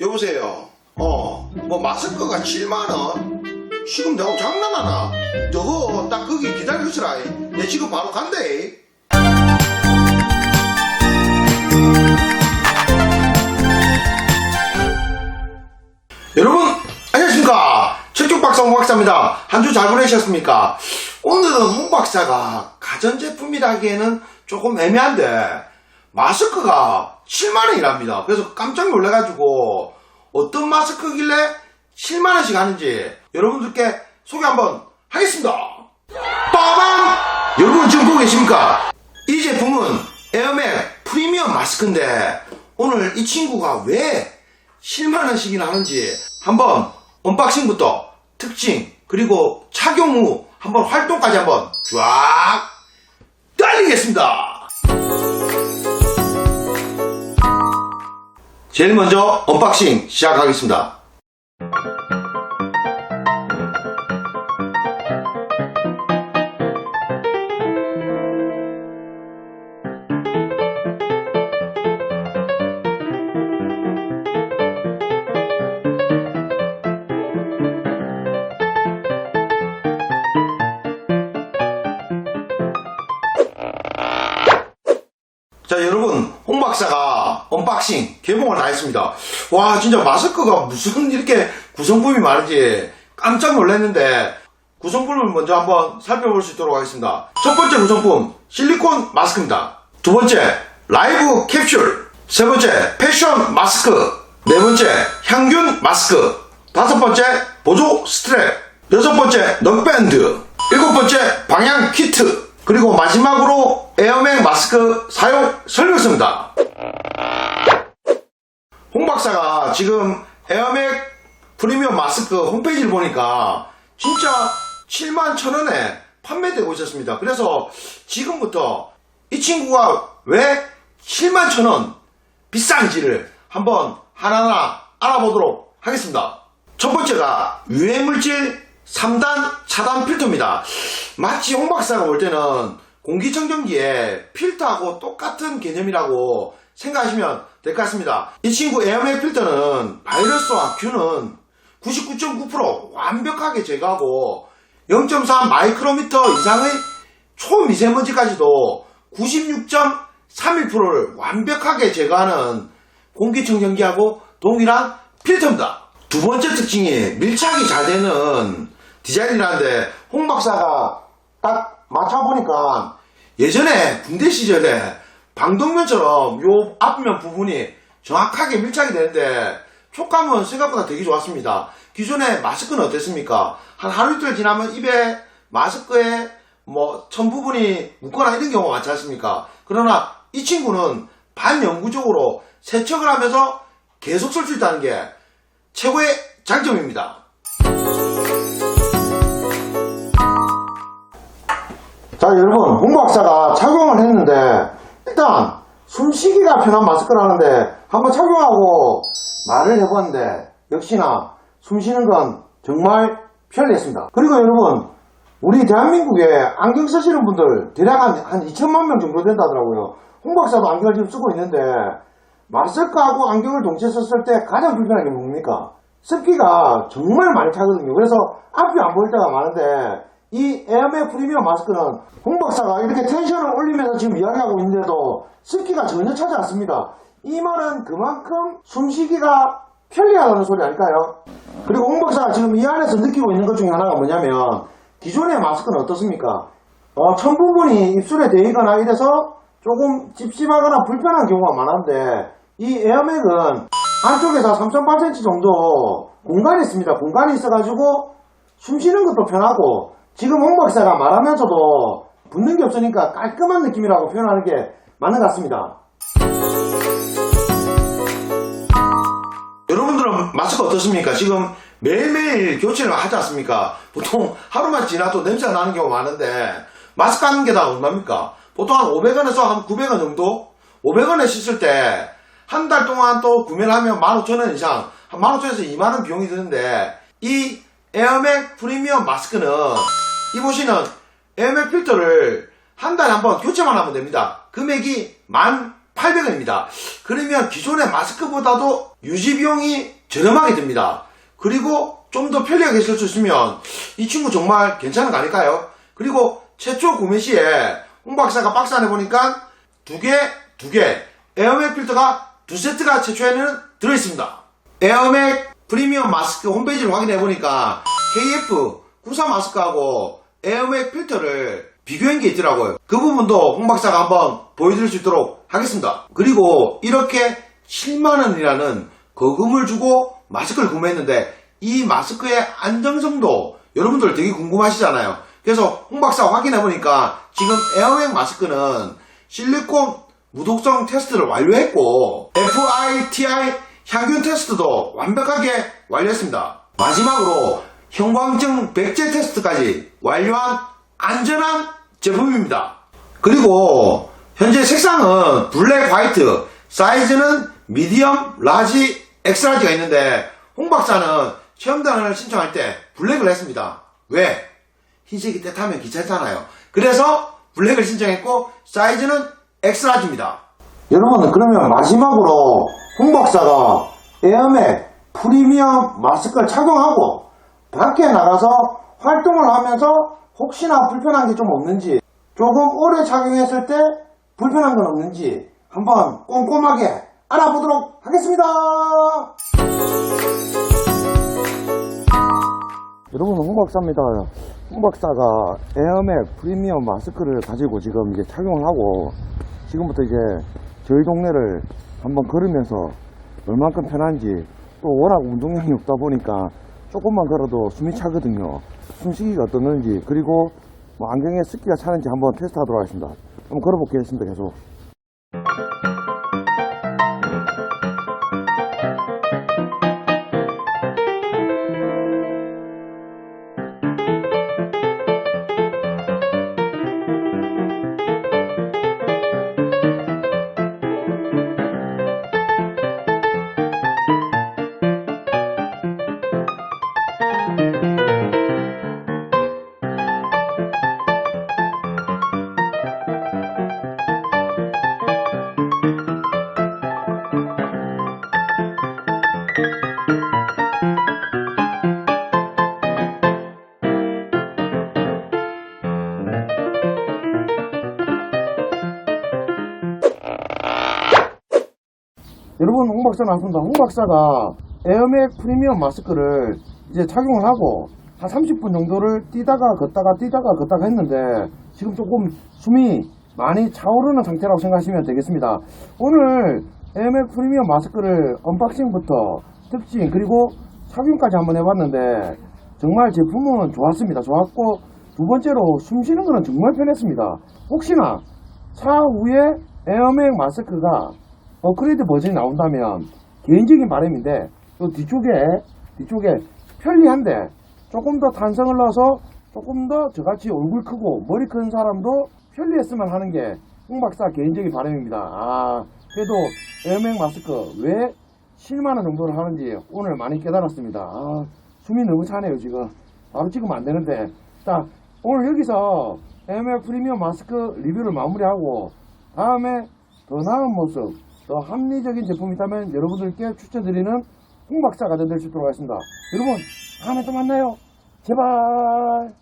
여보세요. 어, 뭐 마스크가 7만원? 지금 내가 장난하나? 저거 딱 거기 기다리고 있으라. 내 지금 바로 간대. 여러분, 안녕하십니까. 철쭉박사 홍박사입니다. 한 주 잘 보내셨습니까? 오늘은 홍박사가 가전제품이라기에는 조금 애매한데, 마스크가 7만원이랍니다. 그래서 깜짝 놀래가지고, 어떤 마스크길래 7만원씩 하는지, 여러분들께 소개 한번 하겠습니다. 빠밤! 여러분 지금 보고 계십니까? 이 제품은 에어맥 프리미엄 마스크인데, 오늘 이 친구가 왜 7만원씩이나 하는지 한번 언박싱부터 특징 그리고 착용 후 한번 활동까지 한번 쫙 달리겠습니다. 제일 먼저 언박싱 시작하겠습니다. 자 여러분 홍 박사가 언박싱 개봉을 다 했습니다. 와 진짜 마스크가 무슨 이렇게 구성품이 많은지 깜짝 놀랐는데 구성품을 먼저 한번 살펴볼 수 있도록 하겠습니다. 첫 번째 구성품 실리콘 마스크입니다. 두 번째 라이브 캡슐. 세 번째 패션 마스크. 네 번째 향균 마스크. 다섯 번째 보조 스트랩. 여섯 번째 넉밴드. 일곱 번째 방향 키트. 그리고 마지막으로 에어맥 마스크 사용 설명서입니다. 홍 박사가 지금 에어맥 프리미엄 마스크 홈페이지를 보니까 진짜 7만 천 원에 판매되고 있었습니다. 그래서 지금부터 이 친구가 왜 7만 천 원 비싼지를 한번 하나하나 알아보도록 하겠습니다. 첫 번째가 유해물질 3단 차단 필터입니다. 마치 홍 박사가 볼 때는 공기청정기에 필터하고 똑같은 개념이라고 생각하시면 될 것 같습니다. 이 친구 에어맥 필터는 바이러스와 균은 99.9% 완벽하게 제거하고 0.4 마이크로미터 이상의 초미세먼지까지도 96.31%를 완벽하게 제거하는 공기청정기하고 동일한 필터입니다. 두 번째 특징이 밀착이 잘 되는 디자인이라는데 홍 박사가 딱 맞춰보니까 예전에 군대 시절에 방독면처럼 요 앞면 부분이 정확하게 밀착이 되는데 촉감은 생각보다 되게 좋았습니다. 기존에 마스크는 어땠습니까? 한 하루 이틀 지나면 입에 마스크에 뭐 천 부분이 묻거나 이런 경우가 많지 않습니까? 그러나 이 친구는 반영구적으로 세척을 하면서 계속 쓸 수 있다는 게 최고의 장점입니다. 자 여러분 홍 박사가 착용을 했는데 일단 숨쉬기가 편한 마스크라는데 한번 착용하고 말을 해봤는데 역시나 숨쉬는 건 정말 편리했습니다. 그리고 여러분 우리 대한민국에 안경 쓰시는 분들 대략 한, 한 2천만 명 정도 된다더라고요. 홍 박사도 안경을 지금 쓰고 있는데 마스크하고 안경을 동시에 썼을 때 가장 불편한 게 뭡니까? 습기가 정말 많이 차거든요. 그래서 앞이 안 보일 때가 많은데 이 에어맥 프리미엄 마스크는 홍 박사가 이렇게 텐션을 올리면서 지금 이야기하고 있는데도 습기가 전혀 차지 않습니다. 이 말은 그만큼 숨쉬기가 편리하다는 소리 아닐까요? 그리고 홍 박사가 지금 이 안에서 느끼고 있는 것 중에 하나가 뭐냐면 기존의 마스크는 어떻습니까? 어, 천 부분이 입술에 대이거나 이래서 조금 찝찝하거나 불편한 경우가 많은데 이 에어맥은 안쪽에서 3.8cm 정도 공간이 있습니다. 공간이 있어가지고 숨 쉬는 것도 편하고 지금 홍 박사가 말하면서도 붙는 게 없으니까 깔끔한 느낌이라고 표현하는 게 맞는 것 같습니다. 여러분들은 마스크 어떻습니까? 지금 매일매일 교체를 하지 않습니까? 보통 하루만 지나도 냄새가 나는 경우가 많은데 마스크 하는 게 다 얼마입니까? 보통 한 500원에서 한 900원 정도? 500원에 씻을 때 한 달 동안 또 구매를 하면 15,000원 이상 한 15,000원에서 2만원 비용이 드는데 이 에어맥 프리미엄 마스크는 이 보시는 에어맥 필터를 한 달에 한 번 교체만 하면 됩니다. 금액이 18,000원 800원입니다. 그러면 기존의 마스크보다도 유지 비용이 저렴하게 됩니다. 그리고 좀 더 편리하게 쓸 수 있으면 이 친구 정말 괜찮은 거 아닐까요? 그리고 최초 구매 시에 홍 박사가 박스 안에 보니까 두 개, 두 개, 에어맥 필터가 두 세트가 최초에는 들어있습니다. 에어맥 프리미엄 마스크 홈페이지를 확인해 보니까 KF94 마스크하고 에어맥 필터를 비교한 게 있더라고요. 그 부분도 홍 박사가 한번 보여드릴 수 있도록 하겠습니다. 그리고 이렇게 7만원이라는 거금을 주고 마스크를 구매했는데 이 마스크의 안정성도 여러분들 되게 궁금하시잖아요. 그래서 홍 박사 확인해 보니까 지금 에어맥 마스크는 실리콘 무독성 테스트를 완료했고 FITI 향균 테스트도 완벽하게 완료했습니다. 마지막으로 형광증 백제 테스트까지 완료한 안전한 제품입니다. 그리고 현재 색상은 블랙 화이트, 사이즈는 미디엄, 라지, 엑스라지가 있는데 홍 박사는 체험단을 신청할 때 블랙을 했습니다. 왜? 흰색이 때 타면 귀찮잖아요. 그래서 블랙을 신청했고 사이즈는 엑스라지입니다. 여러분 그러면 마지막으로 홍 박사가 에어맥 프리미엄 마스크를 착용하고 밖에 나가서 활동을 하면서 혹시나 불편한 게 좀 없는지 조금 오래 착용했을 때 불편한 건 없는지 한번 꼼꼼하게 알아보도록 하겠습니다. 여러분 홍 박사입니다. 홍 박사가 에어맥 프리미엄 마스크를 가지고 지금 이제 착용을 하고 지금부터 이제 저희 동네를 한번 걸으면서 얼만큼 편한지 또 워낙 운동량이 없다 보니까 조금만 걸어도 숨이 차거든요. 숨쉬기가 어떻는지 그리고 뭐 안경에 습기가 차는지 한번 테스트하도록 하겠습니다. 한번 걸어보겠습니다. 계속. 여러분 홍 박사 나왔습니다. 홍 박사가 에어맥 프리미엄 마스크를 이제 착용을 하고 한 30분 정도를 뛰다가 걷다가 뛰다가 걷다가 했는데 지금 조금 숨이 많이 차오르는 상태라고 생각하시면 되겠습니다. 오늘 에어맥 프리미엄 마스크를 언박싱부터 특징 그리고 착용까지 한번 해봤는데 정말 제품은 좋았습니다. 좋았고 두 번째로 숨 쉬는 거는 정말 편했습니다. 혹시나 차후에 에어맥 마스크가 업그레이드 버전이 나온다면 개인적인 바람인데 또 뒤쪽에 뒤쪽에 편리한데 조금 더 탄성을 넣어서 조금 더 저같이 얼굴 크고 머리 큰 사람도 편리했으면 하는 게 홍박사 개인적인 바람입니다. 아 그래도 에어맥 마스크 왜 7만원 정도를 하는지 오늘 많이 깨달았습니다. 아, 숨이 너무 차네요 지금 바로 찍으면 안 되는데 자 오늘 여기서 에어맥 프리미엄 마스크 리뷰를 마무리하고 다음에 더 나은 모습 더 합리적인 제품이 있다면 여러분들께 추천드리는 홍 박사가 될수 있도록 하겠습니다. 여러분 다음에 또 만나요. 제발.